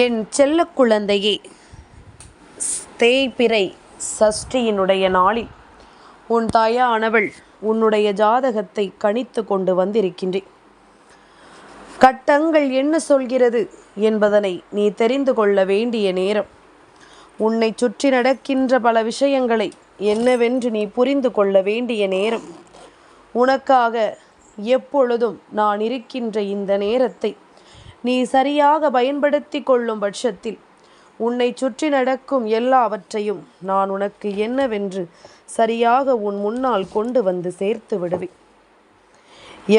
என் செல்ல குழந்தையே தேய்பிறை சஷ்டியினுடைய நாளில் உன் தாயானவள் உன்னுடைய ஜாதகத்தை கணித்து கொண்டு வந்திருக்கின்றேன். கட்டங்கள் என்ன சொல்கிறது என்பதனை நீ தெரிந்து கொள்ள வேண்டிய நேரம். உன்னை சுற்றி நடக்கின்ற பல விஷயங்களை என்னவென்று நீ புரிந்து கொள்ள வேண்டிய நேரம். உனக்காக எப்பொழுதும் நான் இருக்கின்ற இந்த நேரத்தை நீ சரியாக பயன்படுத்தி கொள்ளும் பட்சத்தில் உன்னை சுற்றி நடக்கும் எல்லாவற்றையும் நான் உனக்கு என்னவென்று சரியாக உன் முன்னால் கொண்டு வந்து சேர்த்து விடுவேன்.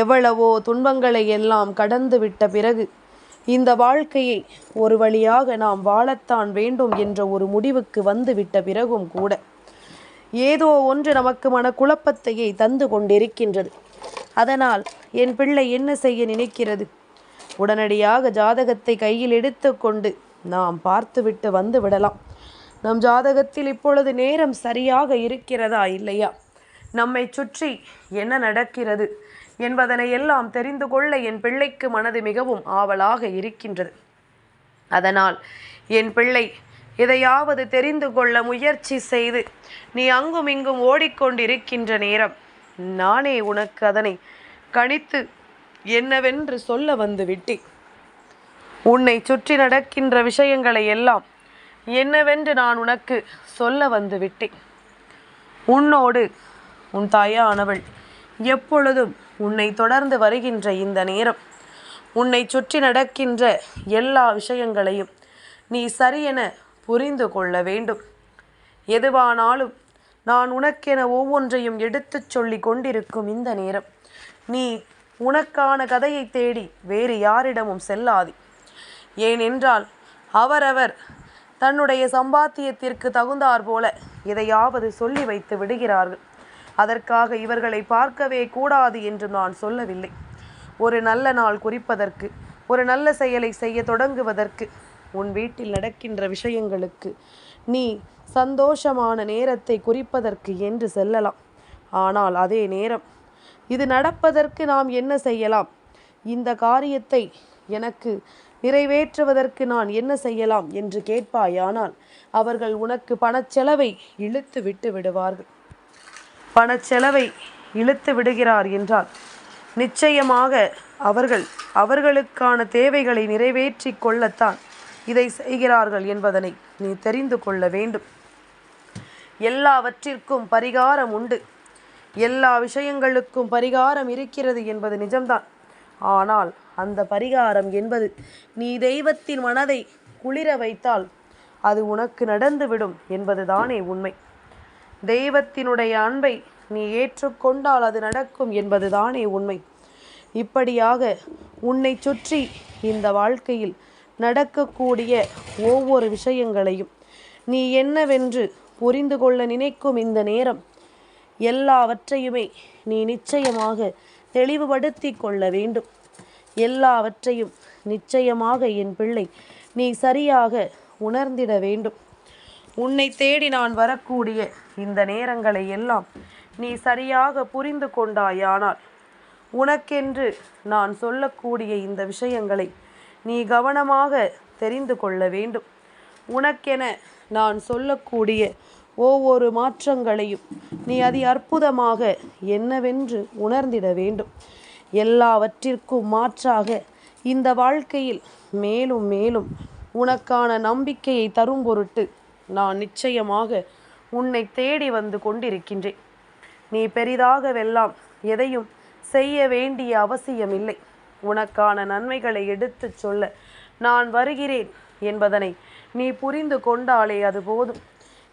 எவ்வளவோ துன்பங்களை எல்லாம் கடந்து விட்ட பிறகு இந்த வாழ்க்கையை ஒரு வழியாக நாம் வாழத்தான் வேண்டும் என்ற ஒரு முடிவுக்கு வந்து விட்ட பிறகும் கூட ஏதோ ஒன்று நமக்கு மனக்குழப்பத்தையே தந்து கொண்டிருக்கின்றது. அதனால் என் பிள்ளை என்ன செய்ய நினைக்கிறது? உடனடியாக ஜாதகத்தை கையில் எடுத்துக்கொண்டு நாம் பார்த்துவிட்டு வந்து விடலாம். நம் ஜாதகத்தில் இப்பொழுது நேரம் சரியாக இருக்கிறதா இல்லையா? நம்மை சுற்றி என்ன நடக்கிறது என்பதனை எல்லாம் தெரிந்து கொள்ள என் பிள்ளைக்கு மனது மிகவும் ஆவலாக இருக்கின்றது. அதனால் என் பிள்ளை எதையாவது தெரிந்து கொள்ள முயற்சி செய்து நீ அங்கும் இங்கும் ஓடிக்கொண்டிருக்கின்ற நேரம் நானே உனக்கு அதனை கணித்து என்னவென்று சொல்ல வந்து விட்டேன். உன்னை சுற்றி நடக்கின்ற விஷயங்களை எல்லாம் என்னவென்று நான் உனக்கு சொல்ல வந்து விட்டேன். உன்னோடு உன் தாயானவள் எப்பொழுதும் உன்னை தொடர்ந்து வருகின்ற இந்த நேரம் உன்னை சுற்றி நடக்கின்ற எல்லா விஷயங்களையும் நீ சரியென புரிந்து கொள்ள வேண்டும். எதுவானாலும் நான் உனக்கென ஒவ்வொன்றையும் எடுத்துச் சொல்லி கொண்டிருக்கும் இந்த நேரம். நீ உனக்கான கதையை தேடி வேறு யாரிடமும் செல்லாதே. ஏனென்றால் அவரவர் தன்னுடைய சம்பாத்தியத்திற்கு தகுந்தார் போல எதையாவது சொல்லி வைத்து விடுகிறார்கள். அதற்காக இவர்களை பார்க்கவே கூடாது என்று நான் சொல்லவில்லை. ஒரு நல்ல நாள் குறிப்பதற்கு ஒரு நல்ல செயலை செய்ய தொடங்குவதற்கு உன் வீட்டில் நடக்கின்ற விஷயங்களுக்கு நீ சந்தோஷமான நேரத்தை குறிப்பதற்கு என்று செல்லலாம். ஆனால் அதே நேரம் இது நடப்பதற்கு நாம் என்ன செய்யலாம்? இந்த காரியத்தை எனக்கு நிறைவேற்றுவதற்கு நான் என்ன செய்யலாம்? என்று கேட்பாயானால் அவர்கள் உனக்கு பணச்செலவை இழுத்து விட்டு விடுவார்கள். பணச்செலவை இழுத்து விடுகிறார் என்றால் நிச்சயமாக அவர்கள் அவர்களுக்கான தேவைகளை நிறைவேற்றி கொள்ளத்தான் இதை செய்கிறார்கள் என்பதனை நீ தெரிந்து கொள்ள வேண்டும். எல்லாவற்றிற்கும் பரிகாரம் உண்டு. எல்லா விஷயங்களுக்கும் பரிகாரம் இருக்கிறது என்பது நிஜம்தான். ஆனால் அந்த பரிகாரம் என்பது நீ தெய்வத்தின் மனதை குளிர வைத்தால் அது உனக்கு நடந்துவிடும் என்பதுதானே உண்மை. தெய்வத்தினுடைய அன்பை நீ ஏற்றுக்கொண்டால் அது நடக்கும் என்பதுதானே உண்மை. இப்படியாக உன்னை சுற்றி இந்த வாழ்க்கையில் நடக்கக்கூடிய ஒவ்வொரு விஷயங்களையும் நீ என்னவென்று புரிந்து கொள்ள நினைக்கும் இந்த நேரம் எல்லாவற்றையுமே நீ நிச்சயமாக தெளிவுபடுத்தி கொள்ள வேண்டும். எல்லாவற்றையும் நிச்சயமாக என் பிள்ளை நீ சரியாக உணர்ந்திட வேண்டும். உன்னை தேடி நான் வரக்கூடிய இந்த நேரங்களை எல்லாம் நீ சரியாக புரிந்து கொண்டாயானால் உனக்கென்று நான் சொல்லக்கூடிய இந்த விஷயங்களை நீ கவனமாக தெரிந்து கொள்ள வேண்டும். உனக்கென நான் சொல்லக்கூடிய ஒவ்வொரு மாற்றங்களையும் நீ அதி அற்புதமாக என்னவென்று உணர்ந்திட வேண்டும். எல்லாவற்றிற்கும் மாற்றாக இந்த வாழ்க்கையில் மேலும் மேலும் உனக்கான நம்பிக்கையை தரும் பொருட்டு நான் நிச்சயமாக உன்னை தேடி வந்து கொண்டிருக்கின்றேன். நீ பெரிதாகவெல்லாம் எதையும் செய்ய வேண்டிய அவசியமில்லை. உனக்கான நன்மைகளை எடுத்துச் சொல்ல நான் வருகிறேன் என்பதனை நீ புரிந்து கொண்டாலே அது போதும்.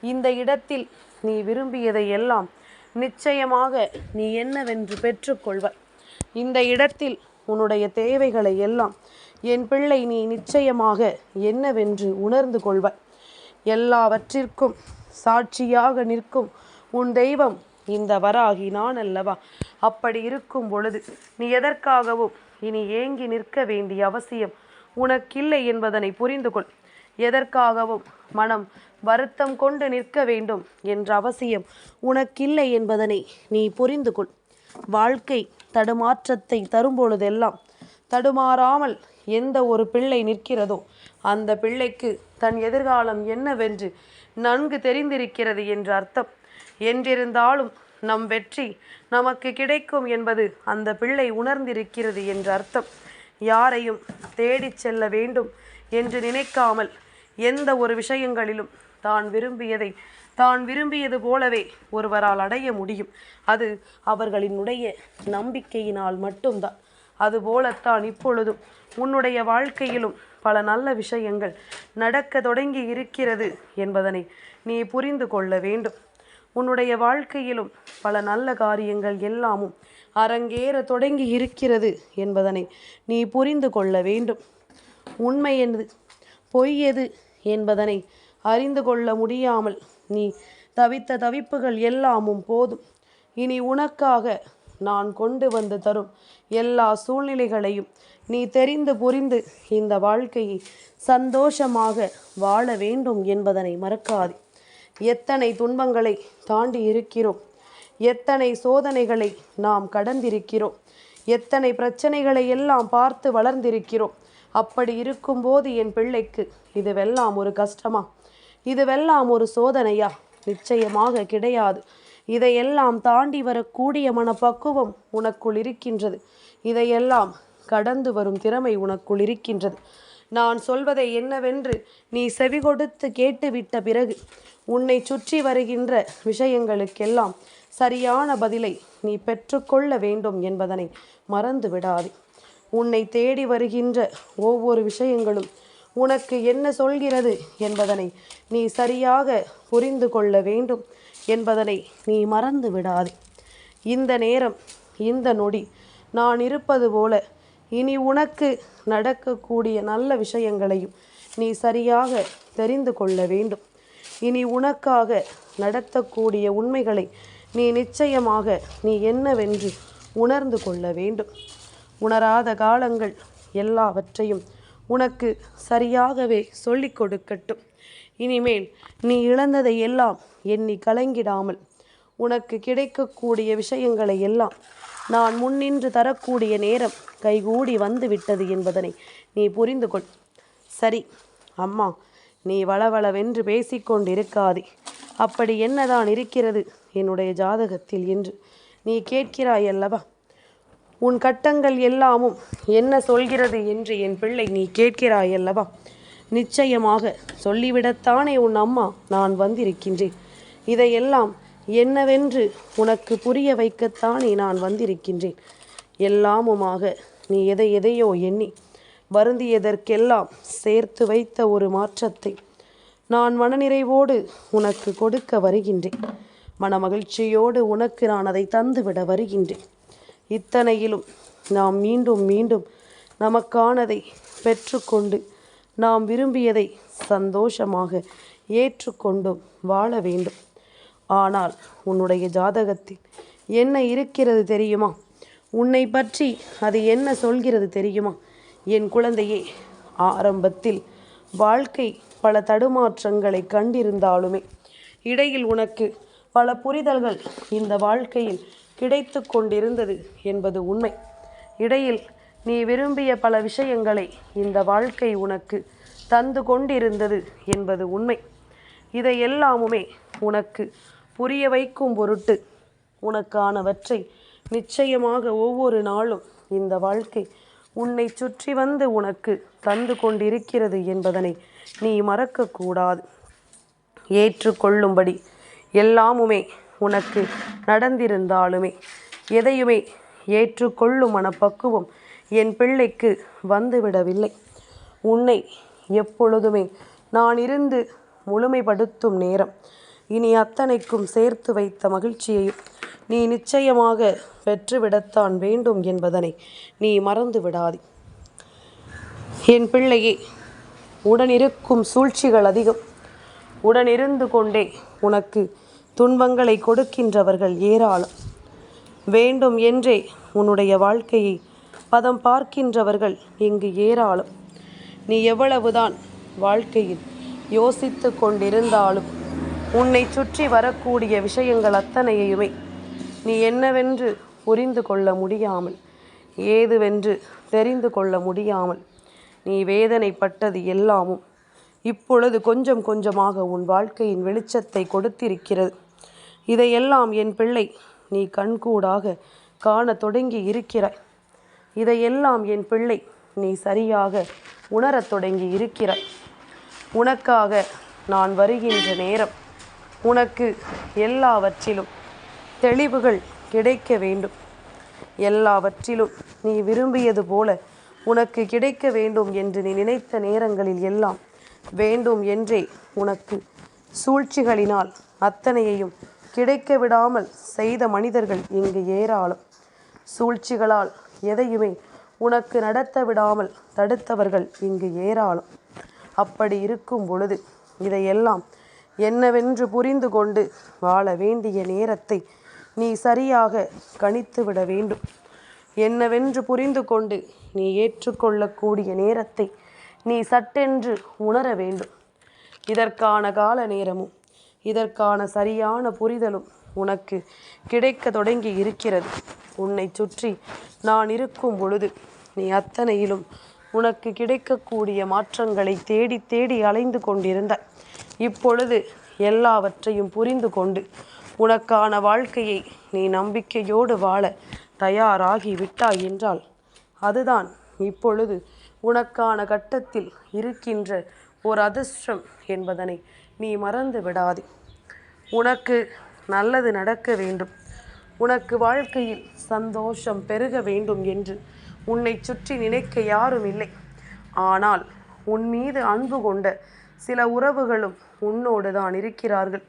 இந்த இடத்தில் நீ விரும்பியதை எல்லாம் நிச்சயமாக நீ என்னவென்று பெற்றுக்கொள்வாய். இந்த இடத்தில் உன்னுடைய தேவைகளை எல்லாம் என் பிள்ளை நீ நிச்சயமாக என்னவென்று உணர்ந்து கொள்வாய். எல்லாவற்றிற்கும் சாட்சியாக நிற்கும் உன் தெய்வம் இந்த வராகி நான் அல்லவா? அப்படி இருக்கும் பொழுது நீ எதற்காகவும் இனி ஏங்கி நிற்க வேண்டிய அவசியம் உனக்கில்லை என்பதனை புரிந்து கொள் எதற்காகவும் மனம் வருத்தம் கொண்டு நிற்க வேண்டும் என்ற அவசியம் உனக்கில்லை என்பதனை நீ புரிந்து கொள். வாழ்க்கை தடுமாற்றத்தை தரும்பொழுதெல்லாம் தடுமாறாமல் எந்த ஒரு பிள்ளை நிற்கிறதோ அந்த பிள்ளைக்கு தன் எதிர்காலம் என்னவென்று நன்கு தெரிந்திருக்கிறது என்று அர்த்தம். என்றிருந்தாலும் நம் வெற்றி நமக்கு கிடைக்கும் என்பது அந்த பிள்ளை உணர்ந்திருக்கிறது என்று அர்த்தம். யாரையும் தேடிச் செல்ல வேண்டும் என்று நினைக்காமல் எந்த ஒரு விஷயங்களிலும் தான் விரும்பியதை தான் விரும்பியது போலவே ஒருவரால் அடைய முடியும். அது அவர்களினுடைய நம்பிக்கையினால் மட்டும்தான். அதுபோலத்தான் இப்பொழுதும் உன்னுடைய வாழ்க்கையிலும் பல நல்ல விஷயங்கள் நடக்க தொடங்கி இருக்கிறது என்பதனை நீ புரிந்து கொள்ள வேண்டும். உன்னுடைய வாழ்க்கையிலும் பல நல்ல காரியங்கள் எல்லாமும் அரங்கேற தொடங்கி இருக்கிறது என்பதனை நீ புரிந்து கொள்ள வேண்டும். உண்மை எது? பொய் எது என்பதனை அறிந்து கொள்ள முடியாமல் நீ தவித்த தவிப்புகள் எல்லாமும் போதும். இனி உனக்காக நான் கொண்டு வந்து தரும் எல்லா சூழ்நிலைகளையும் நீ தெரிந்து புரிந்து இந்த வாழ்க்கையை சந்தோஷமாக வாழ வேண்டும் என்பதனை மறக்காது. எத்தனை துன்பங்களை தாண்டி இருக்கிறோம். எத்தனை சோதனைகளை நாம் கடந்திருக்கிறோம். எத்தனை பிரச்சனைகளை எல்லாம் பார்த்து வளர்ந்திருக்கிறோம். அப்படி இருக்கும்போது என் பிள்ளைக்கு இதுவெல்லாம் ஒரு கஷ்டமா? இதுவெல்லாம் ஒரு சோதனையா? நிச்சயமாக கிடையாது. இதையெல்லாம் தாண்டி வரக்கூடிய மனப்பக்குவம் உனக்குள் இருக்கின்றது. இதையெல்லாம் கடந்து வரும் திறமை உனக்குள் இருக்கின்றது. நான் சொல்வதை என்னவென்று நீ செவி கொடுத்து கேட்டுவிட்ட பிறகு உன்னை சுற்றி வருகின்ற விஷயங்களுக்கெல்லாம் சரியான பதிலை நீ பெற்றுக்கொள்ள வேண்டும் என்பதனை மறந்து விடாதே உன்னை தேடி வருகின்ற ஒவ்வொரு விஷயங்களும் உனக்கு என்ன சொல்கிறது என்பதனை நீ சரியாக புரிந்து கொள்ள வேண்டும் என்பதனை நீ மறந்து விடாதே. இந்த நேரம் இந்த நொடி நான் இருப்பது போல இனி உனக்கு நடக்கக்கூடிய நல்ல விஷயங்களையும் நீ சரியாக தெரிந்து கொள்ள வேண்டும். இனி உனக்காக நடத்தக்கூடிய உண்மைகளை நீ நிச்சயமாக நீ என்னவென்று உணர்ந்து கொள்ள வேண்டும். உணராத காலங்கள் எல்லாவற்றையும் உனக்கு சரியாகவே சொல்லிக் கொடுக்கட்டும். இனிமேல் நீ இழந்ததை எல்லாம் எண்ணி கலங்கிடாமல் உனக்கு கிடைக்கக்கூடிய விஷயங்களை எல்லாம் நான் முன்னின்று தரக்கூடிய நேரம் கைகூடி வந்து விட்டது என்பதனை நீ புரிந்து கொள். சரி அம்மா நீ வளவளவென்று பேசிக்கொண்டிருக்காதே அப்படி என்னதான் இருக்கிறது என்னுடைய ஜாதகத்தில் என்று நீ கேட்கிறாய் அல்லவா? உன் கட்டங்கள் எல்லாமும் என்ன சொல்கிறது என்று என் பிள்ளை நீ கேட்கிறாய் அல்லவா? நிச்சயமாக சொல்லிவிடத்தானே உன் அம்மா நான் வந்திருக்கின்றேன். இதையெல்லாம் என்னவென்று உனக்கு புரிய வைக்கத்தானே நான் வந்திருக்கின்றேன். எல்லாமுமாக நீ எதை எதையோ எண்ணி வருந்தியதற்கெல்லாம் சேர்த்து வைத்த ஒரு மாற்றத்தை நான் மனநிறைவோடு உனக்கு கொடுக்க வருகின்றேன். மனமகிழ்ச்சியோடு உனக்கு நான் அதை தந்துவிட வருகின்றேன். இத்தனையிலும் நாம் மீண்டும் மீண்டும் நமக்கானதை பெற்றுக்கொண்டு நாம் விரும்பியதை சந்தோஷமாக ஏற்றுக்கொண்டும் வாழ வேண்டும். ஆனால் உன்னுடைய ஜாதகத்தில் என்ன இருக்கிறது தெரியுமா? உன்னை பற்றி அது என்ன சொல்கிறது தெரியுமா? என் குழந்தையே ஆரம்பத்தில் வாழ்க்கை பல தடுமாற்றங்களை கண்டிருந்தாலுமே இடையில் உனக்கு பல புரிதல்கள் இந்த வாழ்க்கையில் கிடைத்து கொண்டிருந்தது என்பது உண்மை. இடையில் நீ விரும்பிய பல விஷயங்களை இந்த வாழ்க்கை உனக்கு தந்து கொண்டிருந்தது என்பது உண்மை. இதையெல்லாமுமே உனக்கு புரிய வைக்கும் பொருட்டு உனக்கானவற்றை நிச்சயமாக ஒவ்வொரு நாளும் இந்த வாழ்க்கை உன்னை சுற்றி வந்து உனக்கு தந்து கொண்டிருக்கிறது என்பதனை நீ மறக்கக்கூடாது. ஏற்றுக்கொள்ளும்படி எல்லாமுமே உனக்கு நடந்திருந்தாலுமே எதையுமே ஏற்றுக்கொள்ளும் மனப்பக்குவம் என் பிள்ளைக்கு வந்துவிடவில்லை. உன்னை எப்பொழுதுமே நான் இருந்து முழுமைப்படுத்தும் நேரம் இனி அத்தனைக்கும் சேர்த்து வைத்த மகிழ்ச்சியையும் நீ நிச்சயமாக பெற்றுவிடத்தான் வேண்டும் என்பதனை நீ மறந்து விடாதே. என் பிள்ளையே உடனிருக்கும் சூழ்ச்சிகள் அதிகம். உடனிருந்து கொண்டே உனக்கு துன்பங்களை கொடுக்கின்றவர்கள் ஏராளம். வேண்டும் என்றே உன்னுடைய வாழ்க்கையை பதம் பார்க்கின்றவர்கள் இங்கு ஏராளம். நீ எவ்வளவுதான் வாழ்க்கையில் யோசித்து கொண்டிருந்தாலும் உன்னை சுற்றி வரக்கூடிய விஷயங்கள் அத்தனையுமே நீ என்னவென்று புரிந்து கொள்ள முடியாமல் ஏதுவென்று தெரிந்து கொள்ள முடியாமல் நீ வேதனைப்பட்டது எல்லாமும் இப்பொழுது கொஞ்சம் கொஞ்சமாக உன் வாழ்க்கையின் வெளிச்சத்தை கொடுத்திருக்கிறது. இதையெல்லாம் என் பிள்ளை நீ கண்கூடாக காண தொடங்கி இருக்கிறாய். இதையெல்லாம் என் பிள்ளை நீ சரியாக உணரத் தொடங்கி இருக்கிறாய். உனக்காக நான் வருகின்ற நேரம் உனக்கு எல்லாவற்றிலும் தெளிவுகள் கிடைக்க வேண்டும். எல்லாவற்றிலும் நீ விரும்பியது போல உனக்கு கிடைக்க வேண்டும் என்று நீ நினைத்த நேரங்களில் எல்லாம் வேண்டும் என்றே உனக்கு. சூழ்ச்சிகளினால் அத்தனையையும் கிடைக்க விடாமல் செய்த மனிதர்கள் இங்கு ஏராளம். சூழ்ச்சிகளால் எதையுமே உனக்கு நடத்த விடாமல் தடுத்தவர்கள் இங்கு ஏராளம். அப்படி இருக்கும் பொழுது இதையெல்லாம் என்னவென்று புரிந்து கொண்டு வாழ வேண்டிய நேரத்தை நீ சரியாக கணித்து விட வேண்டும். என்னவென்று புரிந்து கொண்டு நீ ஏற்றுக்கொள்ளக்கூடிய நேரத்தை நீ சட்டென்று உணர வேண்டும். இதற்கான கால நேரமும் இதற்கான சரியான புரிதலும் உனக்கு கிடைக்க தொடங்கி இருக்கிறது. உன்னை சுற்றி நான் இருக்கும் பொழுது நீ அத்தனையிலும் உனக்கு கிடைக்கக்கூடிய மாற்றங்களை தேடி தேடி அலைந்து கொண்டிருந்தாய். இப்பொழுது எல்லாவற்றையும் புரிந்து கொண்டு உனக்கான வாழ்க்கையை நீ நம்பிக்கையோடு வாழ தயாராகி விட்டாய் என்றால் அதுதான் இப்பொழுது உனக்கான கட்டத்தில் இருக்கின்ற ஒரு அதிர்ஷ்டம் என்பதனை நீ மறந்து விடாதே. உனக்கு நல்லது நடக்க வேண்டும். உனக்கு வாழ்க்கையில் சந்தோஷம் பெருக வேண்டும் என்று உன்னை சுற்றி நினைக்க யாரும் இல்லை. ஆனால் உன் மீது அன்பு கொண்ட சில உறவுகளும் உன்னோடு தான் இருக்கிறார்கள்.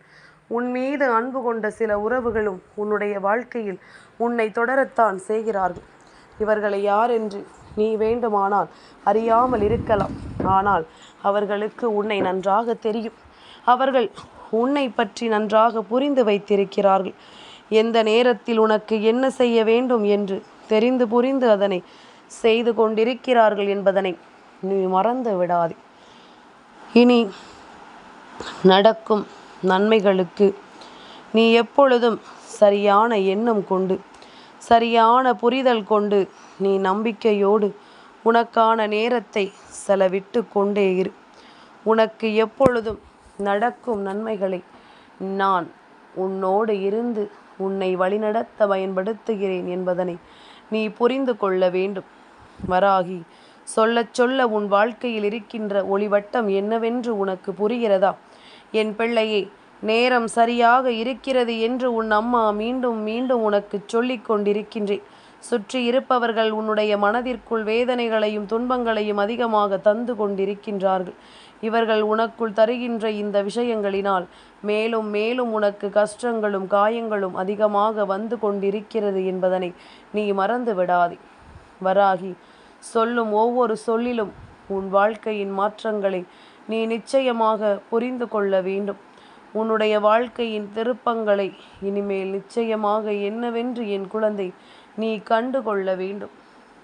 உன் மீது அன்பு கொண்ட சில உறவுகளும் உன்னுடைய வாழ்க்கையில் உன்னை தொடரத்தான் செய்கிறார்கள். இவர்களை யார் என்று நீ வேண்டுமானால் அறியாமல் இருக்கலாம். ஆனால் அவர்களுக்கு உன்னை நன்றாக தெரியும். அவர்கள் உன்னை பற்றி நன்றாக புரிந்து வைத்திருக்கிறார்கள். எந்த நேரத்தில் உனக்கு என்ன செய்ய வேண்டும் என்று தெரிந்து புரிந்து அதனை செய்து கொண்டிருக்கிறார்கள் என்பதனை நீ மறந்து விடாதே. இனி நடக்கும் நன்மைகளுக்கு நீ எப்பொழுதும் சரியான எண்ணம் கொண்டு சரியான புரிதல் கொண்டு நீ நம்பிக்கையோடு உனக்கான நேரத்தை செலவிட்டு கொண்டே இரு. உனக்கு எப்பொழுதும் நடக்கும் நன்மைகளை நான் உன்னோடு இருந்து உன்னை வழிநடத்த பயன்படுத்துகிறேன் என்பதனை நீ புரிந்து கொள்ள வேண்டும். வராகி சொல்லச் சொல்ல உன் வாழ்க்கையில் இருக்கின்ற ஒளிவட்டம் என்னவென்று உனக்கு புரிகிறதா? என் பிள்ளையே நேரம் சரியாக இருக்கிறது என்று உன் அம்மா மீண்டும் மீண்டும் உனக்கு சொல்லிக் கொண்டிருக்கின்றேன் சுற்றி இருப்பவர்கள் உன்னுடைய மனதிற்குள் வேதனைகளையும் துன்பங்களையும் அதிகமாக தந்து கொண்டிருக்கின்றார்கள். இவர்கள் உனக்குள் தருகின்ற இந்த விஷயங்களினால் மேலும் மேலும் உனக்கு கஷ்டங்களும் காயங்களும் அதிகமாக வந்து கொண்டிருக்கிறது என்பதனை நீ மறந்து விடாதே. வராகி சொல்லும் ஒவ்வொரு சொல்லிலும் உன் வாழ்க்கையின் மாற்றங்களை நீ நிச்சயமாக புரிந்து கொள்ள வேண்டும். உன்னுடைய வாழ்க்கையின் திருப்பங்களை இனிமேல் நிச்சயமாக என்னவென்று என் குழந்தை நீ கண்டு கொள்ள வேண்டும்.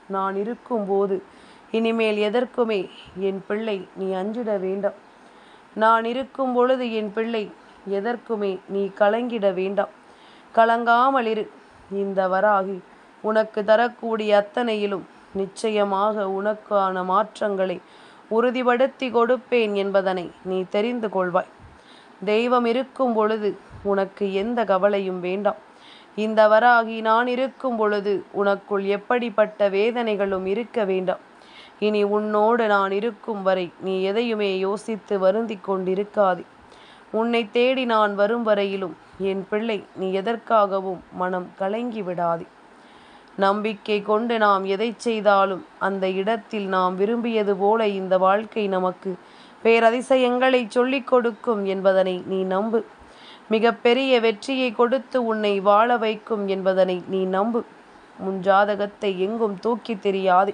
நான் இருக்கும்போது இனிமேல் எதற்குமே என் பிள்ளை நீ அஞ்சிட வேண்டாம். நான் இருக்கும் பொழுது என் பிள்ளை எதற்குமே நீ கலங்கிட வேண்டாம். கலங்காமல் இரு. இந்த வராகி உனக்கு தரக்கூடிய அத்தனையிலும் நிச்சயமாக உனக்கான மாற்றங்களை உறுதிப்படுத்தி கொடுப்பேன் என்பதனை நீ தெரிந்து கொள்வாய். தெய்வம் இருக்கும் பொழுது உனக்கு எந்த கவலையும் வேண்டாம். இந்த வராகி நான் இருக்கும் பொழுது உனக்குள் எப்படிப்பட்ட வேதனைகளும் இருக்க வேண்டாம். இனி உன்னோடு நான் இருக்கும் வரை நீ எதையுமே யோசித்து வருந்தி கொண்டிருக்காதே. உன்னை தேடி நான் வரும் வரையிலும் என் பிள்ளை நீ எதற்காகவும் மனம் கலங்கி விடாதே. நம்பிக்கை கொண்டு நாம் எதை செய்தாலும் அந்த இடத்தில் நாம் விரும்பியது போல இந்த வாழ்க்கை நமக்கு பேரதிசயங்களை சொல்லிக் கொடுக்கும் என்பதனை நீ நம்பு. மிகப்பெரிய வெற்றியை கொடுத்து உன்னை வாழ வைக்கும் என்பதனை நீ நம்பு. உன் ஜாதகத்தை எங்கும் தூக்கி தெரியாது.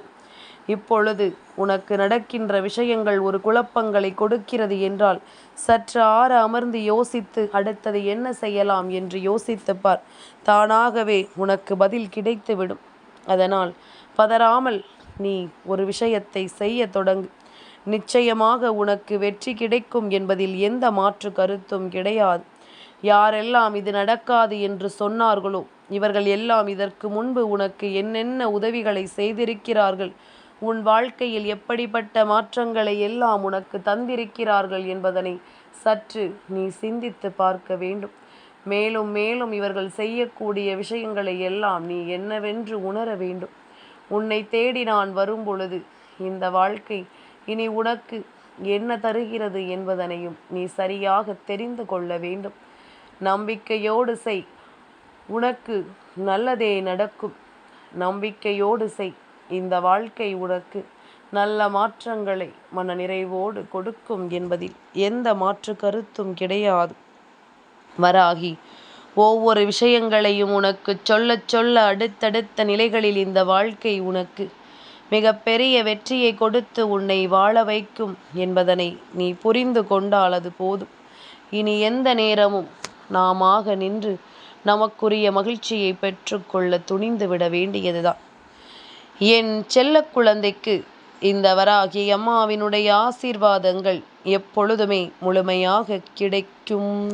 இப்பொழுது உனக்கு நடக்கின்ற விஷயங்கள் ஒரு குழப்பங்களை கொடுக்கிறது என்றால் சற்று ஆற அமர்ந்து யோசித்து அடுத்தது என்ன செய்யலாம் என்று யோசித்து பார். தானாகவே உனக்கு பதில் கிடைத்துவிடும். அதனால் பதறாமல் நீ ஒரு விஷயத்தை செய்ய தொடங்கு. நிச்சயமாக உனக்கு வெற்றி கிடைக்கும் என்பதில் எந்த மாற்று கருத்தும் கிடையாது. யாரெல்லாம் இது நடக்காது என்று சொன்னார்களோ இவர்கள் எல்லாம் இதற்கு முன்பு உனக்கு என்னென்ன உதவிகளை செய்திருக்கிறார்கள்? உன் வாழ்க்கையில் எப்படிப்பட்ட மாற்றங்களை எல்லாம் உனக்கு தந்திருக்கிறார்கள் என்பதனை சற்று நீ சிந்தித்து பார்க்க வேண்டும். மேலும் மேலும் இவர்கள் செய்யக்கூடிய விஷயங்களை எல்லாம் நீ என்னவென்று உணர வேண்டும். உன்னை தேடி நான் வரும் பொழுது இந்த வாழ்க்கை இனி உனக்கு என்ன தருகிறது என்பதனையும் நீ சரியாக தெரிந்து கொள்ள வேண்டும். நம்பிக்கையோடு செய். உனக்கு நல்லதே நடக்கும். நம்பிக்கையோடு செய். இந்த வாழ்க்கை உனக்கு நல்ல மாற்றங்களை மன நிறைவோடு கொடுக்கும் என்பதில் எந்த மாற்று கருத்தும் கிடையாது. வராகி ஒவ்வொரு விஷயங்களையும் உனக்கு சொல்ல சொல்ல அடுத்தடுத்த நிலைகளில் இந்த வாழ்க்கை உனக்கு மிகப்பெரிய வெற்றியை கொடுத்து உன்னை வாழ வைக்கும் என்பதனை நீ புரிந்து கொண்டால் அது போதும். இனி எந்த நேரமும் நாமாக நின்று நமக்குரிய மகிழ்ச்சியை பெற்றுக்கொள்ள துணிந்து விட வேண்டியதுதான். என் செல்ல குழந்தைக்கு இந்த வராகி அம்மாவினுடைய ஆசீர்வாதங்கள் எப்பொழுதுமே முழுமையாக கிடைக்கும்.